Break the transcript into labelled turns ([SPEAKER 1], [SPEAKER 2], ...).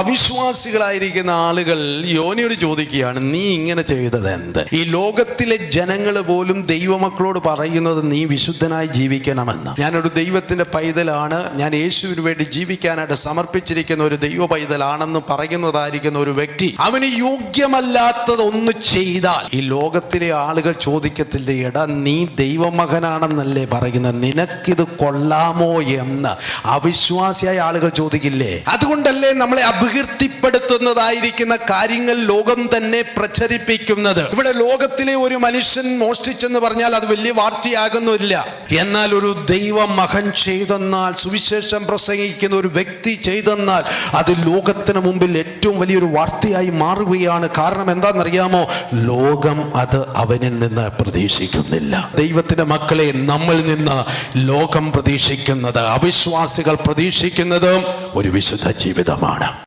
[SPEAKER 1] അവിശ്വാസികളായിരിക്കുന്ന ആളുകൾ യോനിയോട് ചോദിക്കുകയാണ് നീ ഇങ്ങനെ ചെയ്തത് എന്ത്? ഈ ലോകത്തിലെ ജനങ്ങൾ പോലും ദൈവമക്കളോട് പറയുന്നത് നീ വിശുദ്ധനായി ജീവിക്കണമെന്ന്. ഞാനൊരു ദൈവത്തിന്റെ പൈതലാണ്. ഞാൻ യേശുവിന് വേണ്ടി ജീവിക്കാനായിട്ട് സമർപ്പിച്ചിരിക്കുന്ന ഒരു ദൈവ പൈതലാണെന്ന് പറയുന്നതായിരിക്കുന്ന ഒരു വ്യക്തി അവന് യോഗ്യമല്ലാത്തത് ഒന്ന് ചെയ്താൽ. ഈ ലോകത്തിലെ ആളുകൾ ചോദിക്കത്തില്ല എടാ നീ ദൈവമകനാണെന്നല്ലേ പറയുന്നത്? നിനക്കിത് കൊള്ളാമോ എന്ന്? അവിശ്വാസിയായ ആളുകൾ ചോദിക്കില്ലേ അതുകൊണ്ടല്ലേ നമ്മളെ അപകീർത്തിപ്പെടുത്തുന്നതായിരിക്കുന്ന കാര്യങ്ങൾ ലോകം തന്നെ പ്രചരിപ്പിക്കുന്നത്. ഇവിടെ ലോകത്തിലെ ഒരു മനുഷ്യൻ മോഷ്ടിച്ചെന്ന് പറഞ്ഞാൽ അത് വലിയ വാർത്തയാകുന്നില്ല. എന്നാൽ ഒരു ദൈവ മകൻ ചെയ്തെന്നാൽ സുവിശേഷം പ്രസംഗിക്കുന്ന ഒരു വ്യക്തി ചെയ്തെന്നാൽ അത് ലോകത്തിന് മുമ്പിൽ ഏറ്റവും വലിയൊരു വാർത്തയായി മാറുകയാണ്. കാരണം എന്താണെന്നറിയാമോ? ലോകം അത് അവനിൽ നിന്ന് പ്രതീക്ഷിക്കുന്നില്ല. ദൈവത്തിന്റെ മക്കളെ നമ്മളിൽ നിന്ന് ലോകം പ്രതീക്ഷിക്കുന്നത് അവിശ്വാസികൾ പ്രതീക്ഷിക്കുന്നത് ഒരു വിശുദ്ധ ജീവിതമാണ്.